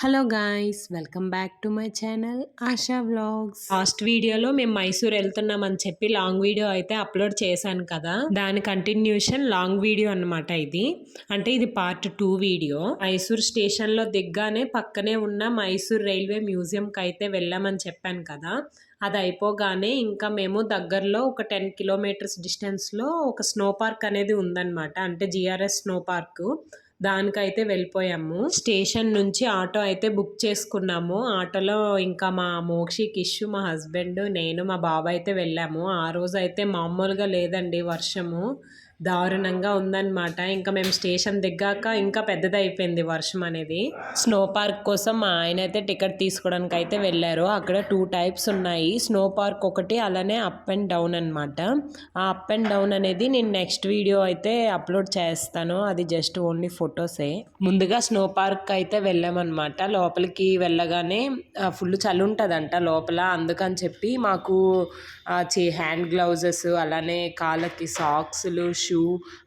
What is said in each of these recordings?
Hello guys welcome back to my channel Asha vlogs last వీడియోలో మేము మైసూర్ వెళ్తున్నాం అని చెప్పి లాంగ్ వీడియో అయితే అప్లోడ్ చేశాను కదా. దాని కంటిన్యూషన్ లాంగ్ వీడియో అనమాట ఇది. అంటే ఇది పార్ట్ టూ వీడియో మైసూర్ స్టేషన్లో దిగ్గానే పక్కనే ఉన్న మైసూర్ రైల్వే మ్యూజియంకి అయితే వెళ్ళామని చెప్పాను కదా. అది అయిపోగానే ఇంకా మేము దగ్గరలో ఒక టెన్ కిలోమీటర్స్ డిస్టెన్స్లో ఒక స్నో పార్క్ అనేది ఉందన్నమాట. అంటే జిఆర్ఎస్ స్నో పార్క్ దానికైతే వెళ్ళిపోయాము. స్టేషన్ నుంచి ఆటో అయితే బుక్ చేసుకున్నాము. ఆటోలో ఇంకా మా మోక్షి కిషు మా హస్బెండ్ నేను మా బాబాయ్ అయితే వెళ్ళాము. ఆ రోజు అయితే మామూలుగా లేదండి వర్షము. దారుణంగా ఉందన్నమాట. ఇంకా మేము స్టేషన్ దిగాక ఇంకా పెద్దదైపోయింది వర్షం అనేది. స్నో పార్క్ కోసం మా ఆయన అయితే టికెట్ తీసుకోవడానికి అయితే వెళ్ళారు. అక్కడ టూ టైప్స్ ఉన్నాయి. స్నో పార్క్ ఒకటి అలానే అప్ అండ్ డౌన్ అనమాట ఆ అప్ అండ్ డౌన్ అనేది నేను నెక్స్ట్ వీడియో అయితే అప్లోడ్ చేస్తాను. అది జస్ట్ ఓన్లీ ఫొటోసే. ముందుగా స్నో పార్క్ అయితే వెళ్ళామన్నమాట. లోపలికి వెళ్ళగానే ఫుల్ చలి ఉంటుందంట లోపల. అందుకని చెప్పి మాకు హ్యాండ్ గ్లౌజెస్ అలానే కాళ్ళకి సాక్స్లు షూ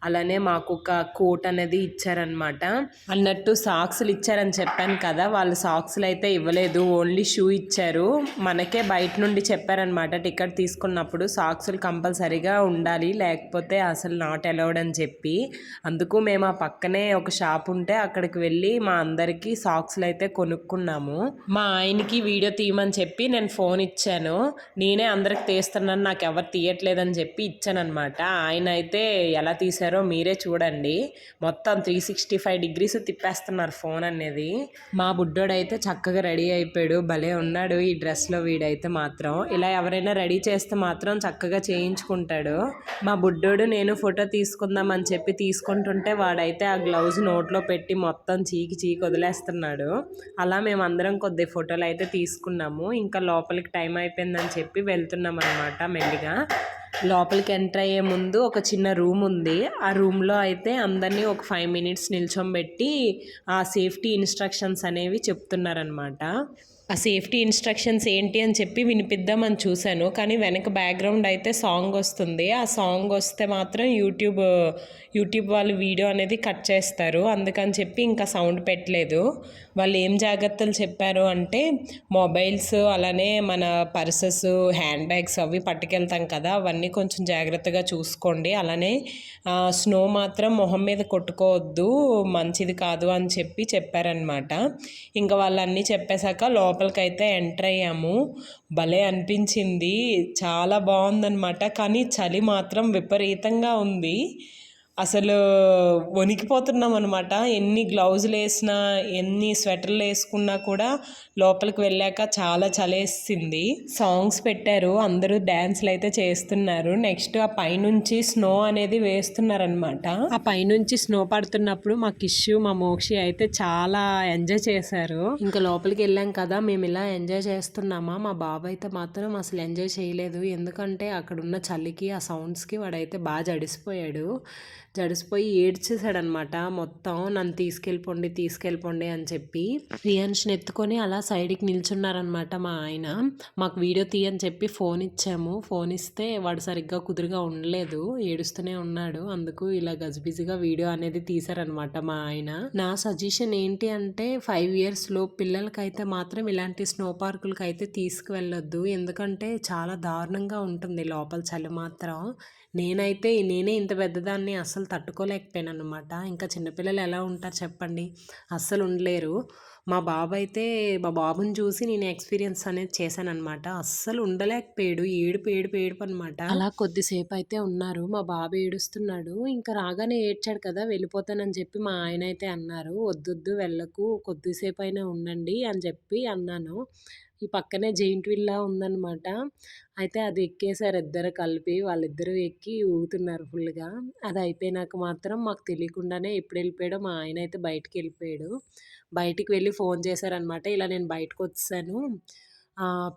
అలానే మాకు ఒక కోట్ అనేది ఇచ్చారనమాట అన్నట్టు సాక్స్లు ఇచ్చారని చెప్పాను కదా వాళ్ళు సాక్స్లు అయితే ఇవ్వలేదు ఓన్లీ షూ ఇచ్చారు. మనకే బయట నుండి చెప్పారనమాట టికెట్ తీసుకున్నప్పుడు సాక్స్లు కంపల్సరీగా ఉండాలి లేకపోతే అసలు నాట్ అలౌడ్ అని చెప్పి. అందుకు మేము ఆ పక్కనే ఒక షాప్ ఉంటే అక్కడికి వెళ్ళి మా అందరికీ సాక్స్లు అయితే కొనుక్కున్నాము. మా ఆయనకి వీడియో తీయమని చెప్పి నేను ఫోన్ ఇచ్చాను. నేనే అందరికి తీస్తున్నాను నాకు ఎవరు తీయట్లేదని చెప్పి ఇచ్చానమాట ఆయన అయితే ఎలా తీసారో మీరే చూడండి. మొత్తం త్రీ సిక్స్టీ ఫైవ్ డిగ్రీస్ తిప్పేస్తున్నారు ఫోన్ అనేది. మా బుడ్డోడైతే చక్కగా రెడీ అయిపోయాడు. భలే ఉన్నాడు ఈ డ్రెస్లో వీడైతే మాత్రం. ఇలా ఎవరైనా రెడీ చేస్తే మాత్రం చక్కగా చేయించుకుంటాడు. మా బుడ్డోడు నేను ఫోటో తీసుకుందాం అని చెప్పి తీసుకుంటుంటే వాడైతే ఆ గ్లౌజ్ నోట్లో పెట్టి మొత్తం చీకి చీకి వదిలేస్తున్నాడు. అలా మేము అందరం కొద్ది ఫోటోలు అయితే తీసుకున్నాము. ఇంకా లోపలికి టైం అయిపోయిందని చెప్పి వెళ్తున్నాం అనమాట మెల్లిగా. లోపలికి ఎంటర్ అయ్యే ముందు ఒక చిన్న రూమ్ ఉంది. ఆ రూమ్లో అయితే అందరినీ ఒక ఫైవ్ మినిట్స్ నిల్చోబెట్టి ఆ సేఫ్టీ ఇన్స్ట్రక్షన్స్ అనేవి చెప్తున్నారనమాట ఆ సేఫ్టీ ఇన్స్ట్రక్షన్స్ ఏంటి అని చెప్పి వినిపిద్దామని చూశాను. కానీ వెనక బ్యాక్గ్రౌండ్ అయితే సాంగ్ వస్తుంది. ఆ సాంగ్ వస్తే మాత్రం యూట్యూబ్ యూట్యూబ్ వాళ్ళు వీడియో అనేది కట్ చేస్తారు. అందుకని చెప్పి ఇంకా సౌండ్ పెట్టలేదు. వాళ్ళు ఏం జాగ్రత్తలు చెప్పారు అంటే మొబైల్స్ అలానే మన పర్సెస్ హ్యాండ్ బ్యాగ్స్ అవి పట్టుకెళ్తాం కదా అవన్నీ కొంచెం జాగ్రత్తగా చూసుకోండి. అలానే స్నో మాత్రం మొహం మీద కొట్టుకోవద్దు మంచిది కాదు అని చెప్పి చెప్పారనమాట ఇంకా వాళ్ళన్నీ చెప్పేశాక లోపలికైతే ఎంటర్ అయ్యాము. భలే అనిపించింది. చాలా బాగుందనమాట కానీ చలి మాత్రం విపరీతంగా ఉంది. అసలు వణికిపోతున్నాం అనమాట ఎన్ని గ్లౌజులు వేసినా ఎన్ని స్వెటర్లు వేసుకున్నా కూడా లోపలికి వెళ్ళాక చాలా చలేసింది. సాంగ్స్ పెట్టారు. అందరూ డ్యాన్స్లు అయితే చేస్తున్నారు. నెక్స్ట్ ఆ పైనుంచి స్నో అనేది వేస్తున్నారనమాట ఆ పైనుంచి స్నో పడుతున్నప్పుడు మా కిష్యు మా మోక్షి అయితే చాలా ఎంజాయ్ చేశారు. ఇంకా లోపలికి వెళ్ళాం కదా మేము ఇలా ఎంజాయ్ చేస్తున్నామా? మా బాబు అయితే మాత్రం అసలు ఎంజాయ్ చేయలేదు. ఎందుకంటే అక్కడ ఉన్న చలికి ఆ సౌండ్స్కి వాడైతే బాగా జడిసిపోయాడు. జడిసిపోయి ఏడ్చేసాడనమాట మొత్తం నన్ను తీసుకెళ్ళిపోండి తీసుకెళ్ళిపోండి అని చెప్పి రియాన్ష్ని ఎత్తుకొని అలా సైడ్కి నిల్చున్నారనమాట మా ఆయన. మాకు వీడియో తీయని చెప్పి ఫోన్ ఇచ్చాము. ఫోన్ ఇస్తే వాడు సరిగ్గా కుదురుగా ఉండలేదు. ఏడుస్తూనే ఉన్నాడు. అందుకు ఇలా గజిబిజిగా వీడియో అనేది తీశారనమాట మా ఆయన. నా సజెషన్ ఏంటి అంటే ఫైవ్ ఇయర్స్లో పిల్లలకైతే మాత్రం ఇలాంటి స్నో పార్కులకి అయితే తీసుకువెళ్ళొద్దు. ఎందుకంటే చాలా దారుణంగా ఉంటుంది లోపల చలి మాత్రం. నేనైతే నేనే ఇంత పెద్దదాన్ని అసలు అసలు తట్టుకోలేకపోయాను అనమాట ఇంకా చిన్నపిల్లలు ఎలా ఉంటారు చెప్పండి. అస్సలు ఉండలేరు. మా బాబు అయితే మా బాబుని చూసి నేను ఎక్స్పీరియన్స్ అనేది చేశానమాట అస్సలు ఉండలేకపోయాడు. ఏడుపు ఏడుపు ఏడుపు అనమాట అలా కొద్దిసేపు అయితే ఉన్నారు. మా బాబు ఏడుస్తున్నాడు. ఇంకా రాగానే ఏడ్చాడు కదా వెళ్ళిపోతానని చెప్పి మా ఆయన అయితే అన్నారు. వద్దొద్దు వెళ్ళకు. కొద్దిసేపు అయినా ఉండండి అని చెప్పి అన్నాను. ఈ పక్కనే జెయింట్ విల్లా ఉందన్నమాట. అయితే అది ఎక్కేసారు ఇద్దరు కలిపి వాళ్ళిద్దరూ ఎక్కి ఊగుతున్నారు ఫుల్గా అది అయిపోయినాక మాత్రం మాకు తెలియకుండానే ఎప్పుడు వెళ్ళిపోయాడో మా ఆయన అయితే బయటికి వెళ్ళిపోయాడు. బయటికి వెళ్ళి ఫోన్ చేశారనమాట ఇలా నేను బయటకు వచ్చాను.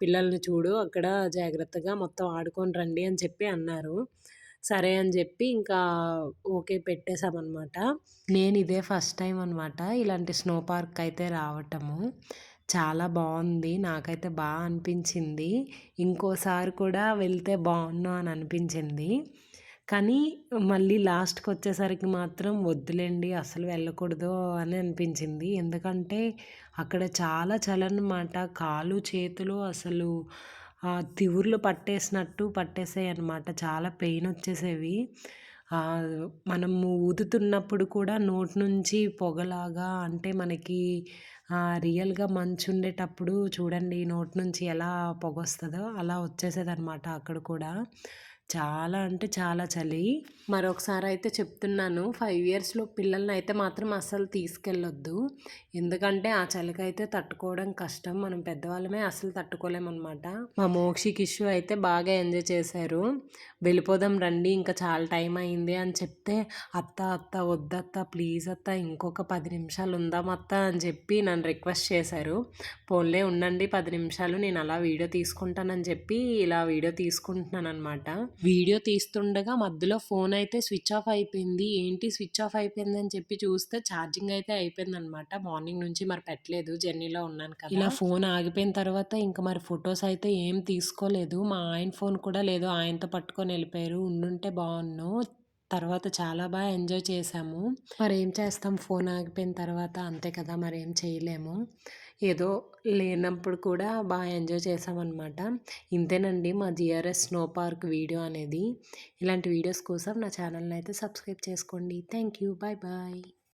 పిల్లల్ని చూడు అక్కడ జాగ్రత్తగా మొత్తం ఆడుకొని రండి అని చెప్పి అన్నారు. సరే అని చెప్పి ఇంకా ఓకే పెట్టేశామన్నమాట. నేను ఇదే ఫస్ట్ టైం అనమాట ఇలాంటి స్నో పార్క్ అయితే రావటము. చాలా బాగుంది నాకైతే బాగా అనిపించింది ఇంకోసారి కూడా వెళ్తే బాగుండు అని అనిపించింది కానీ మళ్ళీ లాస్ట్‌కి వచ్చేసరికి మాత్రం వద్దులేండి అసలు వెళ్ళకూడదు అని అనిపించింది. ఎందుకంటే అక్కడ చాలా చలనమాట. కాళ్ళు, చేతులు అసలు తివుర్లు పట్టేసినట్టు పట్టేసాయన్నమాట. చాలా పెయిన్ వచ్చేసేవి. మనం మనము ఊదుతున్నప్పుడు కూడా నోటి నుంచి పొగలాగా అంటే మనకి రియల్గా మంచు ఉండేటప్పుడు చూడండి నోటి నుంచి ఎలా పొగొస్తదో అలా వచ్చేసేదనమాట అక్కడ కూడా. చాలా అంటే చాలా చలి. మరొకసారి అయితే చెప్తున్నాను ఫైవ్ ఇయర్స్‌లో పిల్లల్ని అయితే మాత్రం అస్సలు తీసుకెళ్ళొద్దు. ఎందుకంటే ఆ చలికైతే తట్టుకోవడం కష్టం. మనం పెద్దవాళ్ళమే అస్సలు తట్టుకోలేమనమాట. మా మోక్షి, ఇష్యూ అయితే బాగా ఎంజాయ్ చేశారు. వెళ్ళిపోదాం రండి ఇంకా చాలా టైం అయింది అని చెప్తే, "అత్త, అత్త వద్దత్త ప్లీజ్ అత్త ఇంకొక పది నిమిషాలు ఉందాం అత్త" అని చెప్పి నన్ను రిక్వెస్ట్ చేశారు. పోన్లే ఉండండి పది నిమిషాలు నేను అలా వీడియో తీసుకుంటానని చెప్పి ఇలా వీడియో తీసుకుంటున్నాను అనమాట వీడియో తీస్తుండగా మధ్యలో ఫోన్ అయితే స్విచ్ ఆఫ్ అయిపోయింది. ఏంటి స్విచ్ ఆఫ్ అయిపోయిందని చెప్పి చూస్తే ఛార్జింగ్ అయితే అయిపోయిందనమాట. మార్నింగ్ నుంచి మరి పెట్టలేదు జర్నీలో ఉన్నాను కదా! ఇలా ఫోన్ ఆగిపోయిన తర్వాత ఇంక మరి ఫొటోస్ అయితే ఏం తీసుకోలేదు. మా ఆయన ఫోన్ కూడా లేదు. ఆయనతో పట్టుకొని వెళ్ళిపోయారు. ఉండుంటే బాగున్నాను తర్వాత చాలా బాగా ఎంజాయ్ చేసాము మరి ఏం చేస్తాం ఫోన్ ఆగిపోయిన తర్వాత అంతే కదా! మరి ఏం చేయలేము. ఏదో లేనప్పుడు కూడా బాగా ఎంజాయ్ చేసామన్నమాట ఇంతేనండి మా జిఆర్ఎస్ స్నో పార్క్ వీడియో అనేది. ఇలాంటి వీడియోస్ కోసం నా ఛానల్‌ని అయితే సబ్స్క్రైబ్ చేసుకోండి. Thank you. Bye bye.